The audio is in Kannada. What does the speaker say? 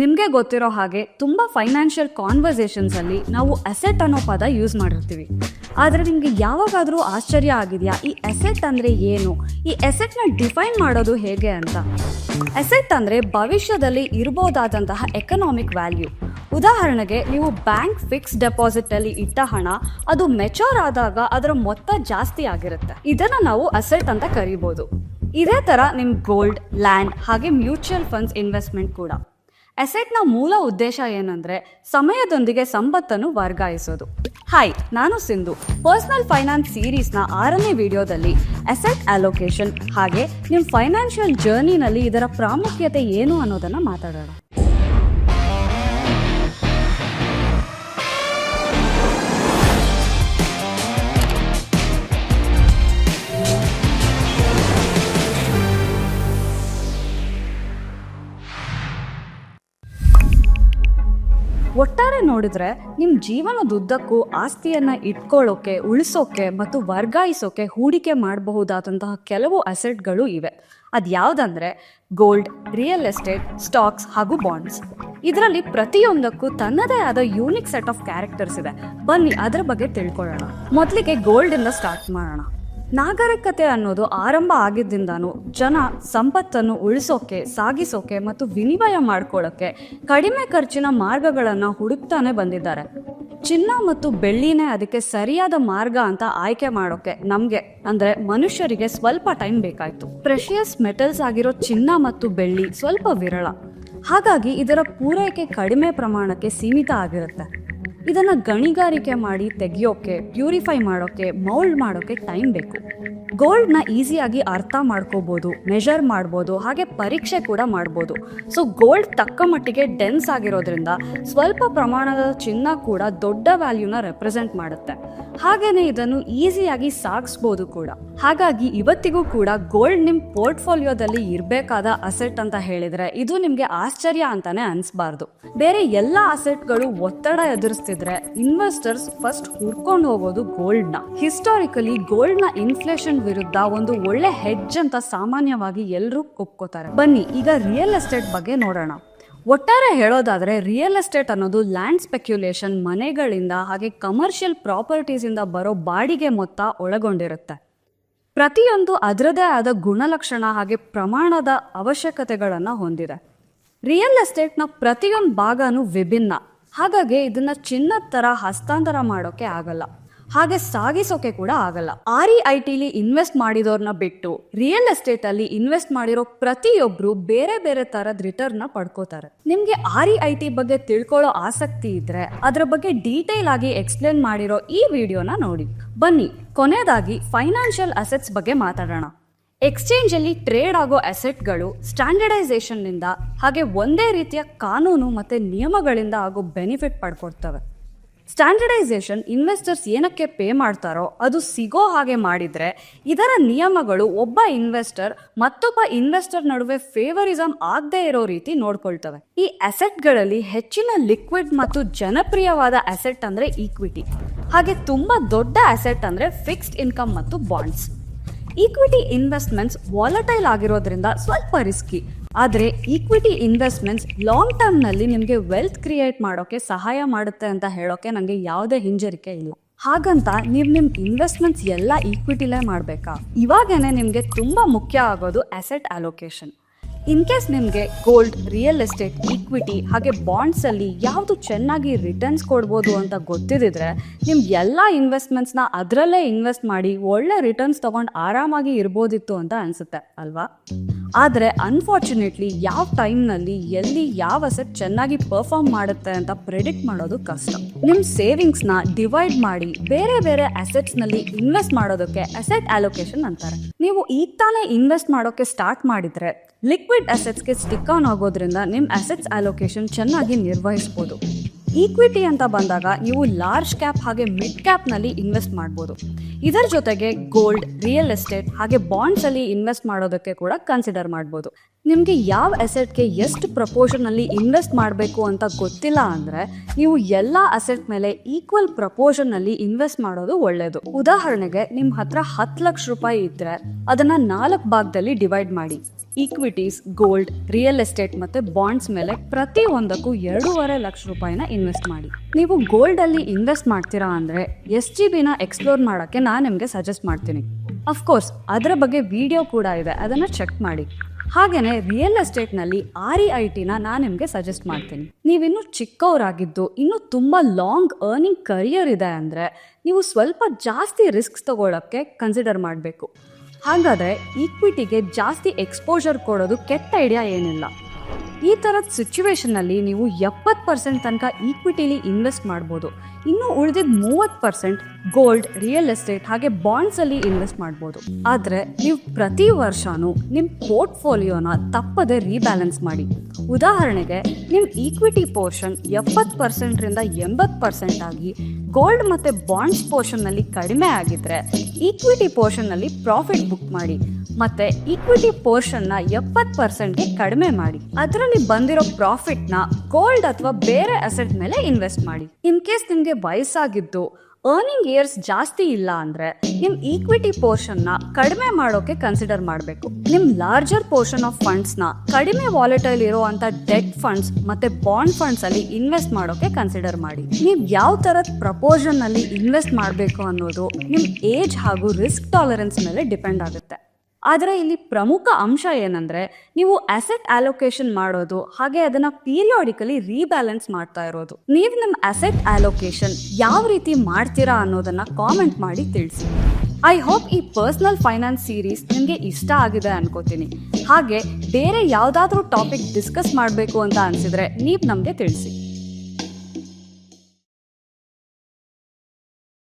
ನಿಮಗೆ ಗೊತ್ತಿರೋ ಹಾಗೆ ತುಂಬ ಫೈನಾನ್ಷಿಯಲ್ ಕಾನ್ವರ್ಸೇಷನ್ಸಲ್ಲಿ ನಾವು ಅಸೆಟ್ ಅನ್ನೋ ಪದ ಯೂಸ್ ಮಾಡಿರ್ತೀವಿ. ಆದರೆ ನಿಮಗೆ ಯಾವಾಗಾದರೂ ಆಶ್ಚರ್ಯ ಆಗಿದೆಯಾ? ಈ ಅಸೆಟ್ ಅಂದರೆ ಏನು? ಈ ಅಸೆಟ್ನ ಡಿಫೈನ್ ಮಾಡೋದು ಹೇಗೆ ಅಂತ? ಅಸೆಟ್ ಅಂದರೆ ಭವಿಷ್ಯದಲ್ಲಿ ಇರ್ಬೋದಾದಂತಹ ಎಕನಾಮಿಕ್ ವ್ಯಾಲ್ಯೂ ಉದಾಹರಣೆಗೆ ನೀವು ಬ್ಯಾಂಕ್ ಫಿಕ್ಸ್ ಡೆಪಾಸಿಟಲ್ಲಿ ಇಟ್ಟ ಹಣ, ಅದು ಮೆಚೋರ್ ಆದಾಗ ಅದರ ಮೊತ್ತ ಜಾಸ್ತಿ ಆಗಿರುತ್ತೆ. ಇದನ್ನು ನಾವು ಅಸೆಟ್ ಅಂತ ಕರಿಬೋದು. ಇದೇ ಥರ ನಿಮ್ಮ ಗೋಲ್ಡ್ ಲ್ಯಾಂಡ್ ಹಾಗೆ ಮ್ಯೂಚುವಲ್ ಫಂಡ್ಸ್ ಇನ್ವೆಸ್ಟ್ಮೆಂಟ್ ಕೂಡ. ಅಸೆಟ್ನ ಮೂಲ ಉದ್ದೇಶ ಏನಂದ್ರೆ ಸಮಯದೊಂದಿಗೆ ಸಂಪತ್ತನ್ನು ವರ್ಗಾಯಿಸೋದು. ಹಾಯ್ ನಾನು ಸಿಂಧು. ಪರ್ಸನಲ್ ಫೈನಾನ್ಸ್ ಸೀರೀಸ್ನ ಆರನೇ ವಿಡಿಯೋದಲ್ಲಿ ಅಸೆಟ್ ಅಲೋಕೇಶನ್ ಹಾಗೆ ನಿಮ್ಮ ಫೈನಾನ್ಷಿಯಲ್ ಜರ್ನಿನಲ್ಲಿ ಇದರ ಪ್ರಾಮುಖ್ಯತೆ ಏನು ಅನ್ನೋದನ್ನ ಮಾತಾಡೋಣ. ನೋಡಿದ್ರೆ ನಿಮ್ಮ ಜೀವನದುದ್ದಕ್ಕೂ ಆಸ್ತಿಯನ್ನ ಇಟ್ಕೊಳ್ಳೋಕೆ, ಉಳಿಸೋಕೆ ಮತ್ತು ವರ್ಗಾಯಿಸೋಕೆ ಹೂಡಿಕೆ ಮಾಡಬಹುದಾದಂತಹ ಕೆಲವು ಅಸೆಟ್ಗಳು ಇವೆ. ಅದು ಯಾವುದಂದ್ರೆ ಗೋಲ್ಡ್, ರಿಯಲ್ ಎಸ್ಟೇಟ್, ಸ್ಟಾಕ್ಸ್ ಹಾಗೂ ಬಾಂಡ್ಸ್. ಇದರಲ್ಲಿ ಪ್ರತಿಯೊಂದಕ್ಕೂ ತನ್ನದೇ ಆದ ಯೂನಿಕ್ ಸೆಟ್ ಆಫ್ ಕ್ಯಾರೆಕ್ಟರ್ಸ್ ಇದೆ. ಬನ್ನಿ ಅದರ ಬಗ್ಗೆ ತಿಳ್ಕೊಳ್ಳೋಣ. ಮೊದಲಿಗೆ ಗೋಲ್ಡಿಂದ ಸ್ಟಾರ್ಟ್ ಮಾಡೋಣ. ನಾಗರಿಕತೆ ಅನ್ನೋದು ಆರಂಭ ಆಗಿದ್ದಿಂದಾನು ಜನ ಸಂಪತ್ತನ್ನು ಉಳಿಸೋಕೆ, ಸಾಗಿಸೋಕೆ ಮತ್ತು ವಿನಿಮಯ ಮಾಡ್ಕೊಳ್ಳೋಕೆ ಕಡಿಮೆ ಖರ್ಚಿನ ಮಾರ್ಗಗಳನ್ನು ಹುಡುಕ್ತಾನೆ ಬಂದಿದ್ದಾರೆ. ಚಿನ್ನ ಮತ್ತು ಬೆಳ್ಳಿನೇ ಅದಕ್ಕೆ ಸರಿಯಾದ ಮಾರ್ಗ ಅಂತ ಆಯ್ಕೆ ಮಾಡೋಕೆ ನಮಗೆ, ಅಂದ್ರೆ ಮನುಷ್ಯರಿಗೆ ಸ್ವಲ್ಪ ಟೈಮ್ ಬೇಕಾಯಿತು. ಪ್ರೆಷಿಯಸ್ ಮೆಟಲ್ಸ್ ಆಗಿರೋ ಚಿನ್ನ ಮತ್ತು ಬೆಳ್ಳಿ ಸ್ವಲ್ಪ ವಿರಳ. ಹಾಗಾಗಿ ಇದರ ಪೂರೈಕೆ ಕಡಿಮೆ ಪ್ರಮಾಣಕ್ಕೆ ಸೀಮಿತ ಆಗಿರುತ್ತೆ. ಇದನ್ನ ಗಣಿಗಾರಿಕೆ ಮಾಡಿ ತೆಗಿಯೋಕೆ ಪ್ಯೂರಿಫೈ ಮಾಡೋಕೆ ಮೌಲ್ಡ್ ಮಾಡೋಕೆ ಟೈಮ್ ಬೇಕು. ಗೋಲ್ಡ್ನ ಈಸಿಯಾಗಿ ಅರ್ಥ ಮಾಡ್ಕೋಬೋದು ಮೆಷರ್ ಮಾಡ್ಬೋದು, ಹಾಗೆ ಪರೀಕ್ಷೆ ಕೂಡ ಮಾಡ್ಬೋದು. ಸೊ ಗೋಲ್ಡ್ ತಕ್ಕ ಮಟ್ಟಿಗೆ ಡೆನ್ಸ್ ಆಗಿರೋದ್ರಿಂದ ಸ್ವಲ್ಪ ಪ್ರಮಾಣದ ಚಿನ್ನ ಕೂಡ ದೊಡ್ಡ ವ್ಯಾಲ್ಯೂನ ರೆಪ್ರೆಸೆಂಟ್ ಮಾಡುತ್ತೆ. ಹಾಗೇನೆ ಇದನ್ನು ಈಸಿಯಾಗಿ ಸಾಗಿಸ್ಬೋದು ಕೂಡ. ಹಾಗಾಗಿ ಇವತ್ತಿಗೂ ಕೂಡ ಗೋಲ್ಡ್ ನಿಮ್ಮ ಪೋರ್ಟ್ಫೋಲಿಯೋದಲ್ಲಿ ಇರಬೇಕಾದ ಅಸೆಟ್ ಅಂತ ಹೇಳಿದ್ರೆ ಇದು ನಿಮಗೆ ಆಶ್ಚರ್ಯ ಅಂತಾನೆ ಅನ್ಸ್ಬಾರ್ದು. ಬೇರೆ ಎಲ್ಲ ಅಸೆಟ್ಗಳು ಒತ್ತಡ ಎದುರಿಸ್ತಿದ್ರೆ ಇನ್ವೆಸ್ಟರ್ಸ್ ಫಸ್ಟ್ ಹುಡ್ಕೊಂಡು ಹೋಗೋದು ಗೋಲ್ಡ್ನ ಹಿಸ್ಟಾರಿಕಲಿ ಗೋಲ್ಡ್ನ ಇನ್ಫ್ಲೇಷನ್ ವಿರುದ್ಧ ಒಂದು ಒಳ್ಳೆ ಹೆಡ್ಜ್ ಅಂತ ಸಾಮಾನ್ಯವಾಗಿ ಎಲ್ಲರೂ ಒಪ್ಕೋತಾರೆ. ಬನ್ನಿ, ಈಗ ರಿಯಲ್ ಎಸ್ಟೇಟ್ ಬಗ್ಗೆ ನೋಡೋಣ. ಒಟ್ಟಾರೆ ಹೇಳೋದಾದ್ರೆ ರಿಯಲ್ ಎಸ್ಟೇಟ್ ಅನ್ನೋದು ಲ್ಯಾಂಡ್ ಸ್ಪೆಕ್ಯುಲೇಷನ್ ಮನೆಗಳಿಂದ, ಹಾಗೆ ಕಮರ್ಷಿಯಲ್ ಪ್ರಾಪರ್ಟೀಸಿಂದ ಬರೋ ಬಾಡಿಗೆ ಮೊತ್ತ ಒಳಗೊಂಡಿರುತ್ತೆ. ಪ್ರತಿಯೊಂದು ಅದರದೇ ಆದ ಗುಣಲಕ್ಷಣ ಹಾಗೆ ಪ್ರಮಾಣದ ಅವಶ್ಯಕತೆಗಳನ್ನು ಹೊಂದಿದೆ. ರಿಯಲ್ ಎಸ್ಟೇಟ್ನ ಪ್ರತಿಯೊಂದು ಭಾಗನೂ ವಿಭಿನ್ನ. ಹಾಗಾಗಿ ಇದನ್ನ ಚಿನ್ನದ ಥರ ಹಸ್ತಾಂತರ ಮಾಡೋಕೆ ಆಗಲ್ಲ. ಹಾಗೆ ಸಾಗಿಸೋಕೆ ಕೂಡ ಆಗಲ್ಲ. ಆರ್ ಇ ಐ ಟಿಲಿ ಇನ್ವೆಸ್ಟ್ ಮಾಡಿದವ್ರನ್ನ ಬಿಟ್ಟು ರಿಯಲ್ ಎಸ್ಟೇಟ್ ಅಲ್ಲಿ ಇನ್ವೆಸ್ಟ್ ಮಾಡಿರೋ ಪ್ರತಿಯೊಬ್ರು ಬೇರೆ ಬೇರೆ ತರದ ರಿಟರ್ನ್ ಪಡ್ಕೋತಾರೆ. ನಿಮ್ಗೆ ಆರ್ ಇ ಐ ಟಿ ಬಗ್ಗೆ ತಿಳ್ಕೊಳ್ಳೋ ಆಸಕ್ತಿ ಇದ್ರೆ ಅದ್ರ ಬಗ್ಗೆ ಡೀಟೇಲ್ ಆಗಿ ಎಕ್ಸ್ಪ್ಲೇನ್ ಮಾಡಿರೋ ಈ ವಿಡಿಯೋನ ನೋಡಿ. ಬನ್ನಿ, ಕೊನೆಯದಾಗಿ ಫೈನಾನ್ಷಿಯಲ್ ಅಸೆಟ್ಸ್ ಬಗ್ಗೆ ಮಾತಾಡೋಣ. ಎಕ್ಸ್ಚೇಂಜ್ ಅಲ್ಲಿ ಟ್ರೇಡ್ ಆಗೋ ಅಸೆಟ್ಗಳು ಸ್ಟ್ಯಾಂಡರ್ಡೈಸೇಷನ್ನಿಂದ ಹಾಗೆ ಒಂದೇ ರೀತಿಯ ಕಾನೂನು ಮತ್ತೆ ನಿಯಮಗಳಿಂದ ಆಗೋ ಬೆನಿಫಿಟ್ ಪಡ್ಕೊಡ್ತವೆ. ಸ್ಟ್ಯಾಂಡರ್ಡೈಸೇಷನ್ ಇನ್ವೆಸ್ಟರ್ಸ್ ಏನಕ್ಕೆ ಪೇ ಮಾಡ್ತಾರೋ ಅದು ಸಿಗೋ ಹಾಗೆ ಮಾಡಿದ್ರೆ ಇದರ ನಿಯಮಗಳು ಒಬ್ಬ ಇನ್ವೆಸ್ಟರ್ ಮತ್ತೊಬ್ಬ ಇನ್ವೆಸ್ಟರ್ ನಡುವೆ ಫೇವರಿಸಮ್ ಆಗದೆ ಇರೋ ರೀತಿ ನೋಡ್ಕೊಳ್ತವೆ. ಈ ಅಸೆಟ್ಗಳಲ್ಲಿ ಹೆಚ್ಚಿನ ಲಿಕ್ವಿಡ್ ಮತ್ತು ಜನಪ್ರಿಯವಾದ ಅಸೆಟ್ ಅಂದ್ರೆ ಈಕ್ವಿಟಿ ಹಾಗೆ ತುಂಬಾ ದೊಡ್ಡ ಅಸೆಟ್ ಅಂದ್ರೆ ಫಿಕ್ಸ್ಡ್ ಇನ್ಕಮ್ ಮತ್ತು ಬಾಂಡ್ಸ್ ಈಕ್ವಿಟಿ ಇನ್ವೆಸ್ಟ್ಮೆಂಟ್ಸ್ ವಾಲಟೈಲ್ ಆಗಿರೋದ್ರಿಂದ ಸ್ವಲ್ಪ ರಿಸ್ಕಿ ಆದರೆ ಈಕ್ವಿಟಿ ಇನ್ವೆಸ್ಟ್ಮೆಂಟ್ಸ್ ಲಾಂಗ್ ಟರ್ಮ್ನಲ್ಲಿ ನಿಮಗೆ ವೆಲ್ತ್ ಕ್ರಿಯೇಟ್ ಮಾಡೋಕ್ಕೆ ಸಹಾಯ ಮಾಡುತ್ತೆ ಅಂತ ಹೇಳೋಕ್ಕೆ ನನಗೆ ಯಾವುದೇ ಹಿಂಜರಿಕೆ ಇಲ್ಲ. ಹಾಗಂತ ನೀವು ನಿಮ್ಮ ಇನ್ವೆಸ್ಟ್ಮೆಂಟ್ಸ್ ಎಲ್ಲ ಈಕ್ವಿಟಿಲೇ ಮಾಡಬೇಕಾ? ಇವಾಗೇನೆ ನಿಮಗೆ ತುಂಬ ಮುಖ್ಯ ಆಗೋದು ಅಸೆಟ್ ಅಲೋಕೇಶನ್ ಇನ್ ಕೇಸ್ ನಿಮಗೆ ಗೋಲ್ಡ್ ರಿಯಲ್ ಎಸ್ಟೇಟ್ ಈಕ್ವಿಟಿ ಹಾಗೆ ಬಾಂಡ್ಸಲ್ಲಿ ಯಾವುದು ಚೆನ್ನಾಗಿ ರಿಟರ್ನ್ಸ್ ಕೊಡ್ಬೋದು ಅಂತ ಗೊತ್ತಿದ್ದಿದ್ರೆ ನಿಮ್ಮ ಎಲ್ಲ ಇನ್ವೆಸ್ಟ್ಮೆಂಟ್ಸ್ನ ಅದರಲ್ಲೇ ಇನ್ವೆಸ್ಟ್ ಮಾಡಿ ಒಳ್ಳೆ ರಿಟರ್ನ್ಸ್ ತೊಗೊಂಡು ಆರಾಮಾಗಿ ಇರ್ಬೋದಿತ್ತು ಅಂತ ಅನ್ಸುತ್ತೆ, ಅಲ್ವಾ? ಆದರೆ ಅನ್ಫಾರ್ಚುನೇಟ್ಲಿ ಯಾವ ಟೈಮ್ನಲ್ಲಿ ಎಲ್ಲಿ ಯಾವ ಅಸೆಟ್ ಚೆನ್ನಾಗಿ ಪರ್ಫಾರ್ಮ್ ಮಾಡುತ್ತೆ ಅಂತ ಪ್ರೆಡಿಕ್ಟ್ ಮಾಡೋದು ಕಷ್ಟ. ನಿಮ್ಮ ಸೇವಿಂಗ್ಸ್ನ ಡಿವೈಡ್ ಮಾಡಿ ಬೇರೆ ಬೇರೆ ಅಸೆಟ್ಸ್ನಲ್ಲಿ ಇನ್ವೆಸ್ಟ್ ಮಾಡೋದಕ್ಕೆ ಅಸೆಟ್ ಅಲೋಕೇಶನ್ ಅಂತಾರೆ. ನೀವು ಈಗ ತಾನೇ ಇನ್ವೆಸ್ಟ್ ಮಾಡೋಕೆ ಸ್ಟಾರ್ಟ್ ಮಾಡಿದ್ರೆ ಲಿಕ್ವಿಡ್ ಅಸೆಟ್ಸ್ಗೆ ಸ್ಟಿಕ್ ಆನ್ ಆಗೋದ್ರಿಂದ ನಿಮ್ಮ ಅಸೆಟ್ಸ್ ಅಲೋಕೇಶನ್ ಚೆನ್ನಾಗಿ ನಿರ್ವಹಿಸ್ಬೋದು. ಈಕ್ವಿಟಿ ಅಂತ ಬಂದಾಗ ನೀವು ಲಾರ್ಜ್ ಕ್ಯಾಪ್ ಹಾಗೆ ಮಿಡ್ ಕ್ಯಾಪ್ನಲ್ಲಿ ಇನ್ವೆಸ್ಟ್ ಮಾಡ್ಬೋದು. ಇದರ ಜೊತೆಗೆ ಗೋಲ್ಡ್ ರಿಯಲ್ ಎಸ್ಟೇಟ್ ಹಾಗೆ ಬಾಂಡ್ಸಲ್ಲಿ ಇನ್ವೆಸ್ಟ್ ಮಾಡೋದಕ್ಕೆ ಕೂಡ ಕನ್ಸಿಡರ್ ಮಾಡ್ಬೋದು. ನಿಮಗೆ ಯಾವ ಅಸೆಟ್ಗೆ ಎಷ್ಟು ಪ್ರಪೋರ್ಷನಲ್ಲಿ ಇನ್ವೆಸ್ಟ್ ಮಾಡಬೇಕು ಅಂತ ಗೊತ್ತಿಲ್ಲ ಅಂದರೆ ನೀವು ಎಲ್ಲ ಅಸೆಟ್ ಮೇಲೆ ಈಕ್ವಲ್ ಪ್ರಪೋರ್ಷನ್ನಲ್ಲಿ ಇನ್ವೆಸ್ಟ್ ಮಾಡೋದು ಒಳ್ಳೆಯದು ಉದಾಹರಣೆಗೆ ನಿಮ್ಮ ಹತ್ರ ಹತ್ತು ಲಕ್ಷ ರೂಪಾಯಿ ಇದ್ದರೆ ಅದನ್ನು ನಾಲ್ಕು ಭಾಗದಲ್ಲಿ ಡಿವೈಡ್ ಮಾಡಿ. ಈಕ್ವಿಟೀಸ್ ಗೋಲ್ಡ್ ರಿಯಲ್ ಎಸ್ಟೇಟ್ ಮತ್ತು ಬಾಂಡ್ಸ್ ಮೇಲೆ ಪ್ರತಿ ಒಂದಕ್ಕೂ ಎರಡೂವರೆ ಲಕ್ಷ ರೂಪಾಯಿನ ಇನ್ವೆಸ್ಟ್ ಮಾಡಿ. ನೀವು ಗೋಲ್ಡಲ್ಲಿ ಇನ್ವೆಸ್ಟ್ ಮಾಡ್ತೀರಾ ಅಂದರೆ ಎಸ್ ಜಿ ಬಿನ ಎಕ್ಸ್ಪ್ಲೋರ್ ಮಾಡೋಕ್ಕೆ ನಾನು ನಿಮಗೆ ಸಜೆಸ್ಟ್ ಮಾಡ್ತೀನಿ. ಅಫ್ಕೋರ್ಸ್ ಅದರ ಬಗ್ಗೆ ವಿಡಿಯೋ ಕೂಡ ಇದೆ, ಅದನ್ನು ಚೆಕ್ ಮಾಡಿ. ಹಾಗೆಯೇ ರಿಯಲ್ ಎಸ್ಟೇಟ್ನಲ್ಲಿ ಆರ್ ಇ ಐ ಟಿನ ನಾನು ನಿಮಗೆ ಸಜೆಸ್ಟ್ ಮಾಡ್ತೀನಿ. ನೀವಿನ್ನೂ ಚಿಕ್ಕವರಾಗಿದ್ದು, ಇನ್ನೂ ತುಂಬ ಲಾಂಗ್ ಅರ್ನಿಂಗ್ ಕರಿಯರ್ ಇದೆ ಅಂದರೆ, ನೀವು ಸ್ವಲ್ಪ ಜಾಸ್ತಿ ರಿಸ್ಕ್ ತಗೊಳ್ಳೋಕ್ಕೆ ಕನ್ಸಿಡರ್ ಮಾಡಬೇಕು. ಹಾಗಾದರೆ ಈಕ್ವಿಟಿಗೆ ಜಾಸ್ತಿ ಎಕ್ಸ್ಪೋಜರ್ ಕೊಡೋದು ಕೆಟ್ಟ ಐಡಿಯಾ ಏನಿಲ್ಲ. ಈ ಥರದ ಸಿಚುವೇಶನಲ್ಲಿ ನೀವು ಎಪ್ಪತ್ತು ಪರ್ಸೆಂಟ್ ತನಕ ಈಕ್ವಿಟಿಲಿ ಇನ್ವೆಸ್ಟ್ ಮಾಡ್ಬೋದು. ಇನ್ನು ಉಳಿದಿದ್ದ ಮೂವತ್ತು ಪರ್ಸೆಂಟ್ ಗೋಲ್ಡ್ ರಿಯಲ್ ಎಸ್ಟೇಟ್ ಹಾಗೆ ಬಾಂಡ್ಸಲ್ಲಿ ಇನ್ವೆಸ್ಟ್ ಮಾಡ್ಬೋದು. ಆದರೆ ನೀವು ಪ್ರತಿ ವರ್ಷನೂ ನಿಮ್ಮ ಪೋರ್ಟ್ಫೋಲಿಯೋನ ತಪ್ಪದೆ ರೀಬ್ಯಾಲೆನ್ಸ್ ಮಾಡಿ. ಉದಾಹರಣೆಗೆ ನಿಮ್ಮ ಈಕ್ವಿಟಿ ಪೋರ್ಷನ್ ಎಪ್ಪತ್ತು ಪರ್ಸೆಂಟ್ರಿಂದ ಎಂಬತ್ತು ಪರ್ಸೆಂಟ್ ಆಗಿ ಗೋಲ್ಡ್ ಮತ್ತು ಬಾಂಡ್ಸ್ ಪೋರ್ಷನ್ನಲ್ಲಿ ಕಡಿಮೆ ಆಗಿದ್ದರೆ ಈಕ್ವಿಟಿ ಪೋರ್ಷನ್ನಲ್ಲಿ ಪ್ರಾಫಿಟ್ ಬುಕ್ ಮಾಡಿ. ಮತ್ತೆ ಈಕ್ವಿಟಿ ಪೋರ್ಷನ್ನ ಎಪ್ಪತ್ತು ಪರ್ಸೆಂಟ್ಗೆ ಕಡಿಮೆ ಮಾಡಿ. ಅದರಲ್ಲಿ ಬಂದಿರೋ ಪ್ರಾಫಿಟ್ನ ಗೋಲ್ಡ್ ಅಥವಾ ಬೇರೆ ಅಸೆಟ್ ಮೇಲೆ ಇನ್ವೆಸ್ಟ್ ಮಾಡಿ. ಇನ್ ಕೇಸ್ ನಿಮಗೆ ವಯಸ್ಸಾಗಿದ್ದು ಅರ್ನಿಂಗ್ ಇಯರ್ಸ್ ಜಾಸ್ತಿ ಇಲ್ಲ ಅಂದ್ರೆ ನಿಮ್ ಈಕ್ವಿಟಿ ನ ಕಡಿಮೆ ಮಾಡೋಕೆ ಕನ್ಸಿಡರ್ ಮಾಡಬೇಕು. ನಿಮ್ ಲಾರ್ಜರ್ ಪೋರ್ಷನ್ ಆಫ್ ಫಂಡ್ಸ್ನ ಕಡಿಮೆ ವಾಲೆಟೈಲ್ ಇರುವಂತ ಡೆಟ್ ಫಂಡ್ಸ್ ಮತ್ತೆ ಬಾಂಡ್ ಫಂಡ್ಸ್ ಅಲ್ಲಿ ಇನ್ವೆಸ್ಟ್ ಮಾಡೋಕೆ ಕನ್ಸಿಡರ್ ಮಾಡಿ. ನೀವು ಯಾವ ತರದ ಪ್ರಪೋಸಲ್ನಲ್ಲಿ ಇನ್ವೆಸ್ಟ್ ಮಾಡಬೇಕು ಅನ್ನೋದು ನಿಮ್ ಏಜ್ ಹಾಗೂ ರಿಸ್ಕ್ ಟಾಲರೆನ್ಸ್ ಮೇಲೆ ಡಿಪೆಂಡ್ ಆಗುತ್ತೆ. ಆದರೆ ಇಲ್ಲಿ ಪ್ರಮುಖ ಅಂಶ ಏನಂದ್ರೆ ನೀವು ಅಸೆಟ್ ಅಲೋಕೇಶನ್ ಮಾಡೋದು, ಹಾಗೆ ಅದನ್ನ ಪೀರಿಯಾಡಿಕಲಿ ರೀಬ್ಯಾಲೆನ್ಸ್ ಮಾಡ್ತಾ ಇರೋದು. ನೀವು ನಿಮ್ಮ ಅಸೆಟ್ ಅಲೋಕೇಶನ್ ಯಾವ ರೀತಿ ಮಾಡ್ತೀರಾ ಅನ್ನೋದನ್ನ ಕಾಮೆಂಟ್ ಮಾಡಿ ತಿಳಿಸಿ. ಐ ಹೋಪ್ ಈ ಪರ್ಸನಲ್ ಫೈನಾನ್ಸ್ ಸೀರೀಸ್ ನಿಮಗೆ ಇಷ್ಟ ಆಗಿದೆ ಅನ್ಕೋತೀನಿ. ಹಾಗೆ ಬೇರೆ ಯಾವುದಾದ್ರೂ ಟಾಪಿಕ್ ಡಿಸ್ಕಸ್ ಮಾಡಬೇಕು ಅಂತ ಅನ್ಸಿದ್ರೆ ನೀವು ನಮಗೆ ತಿಳಿಸಿ.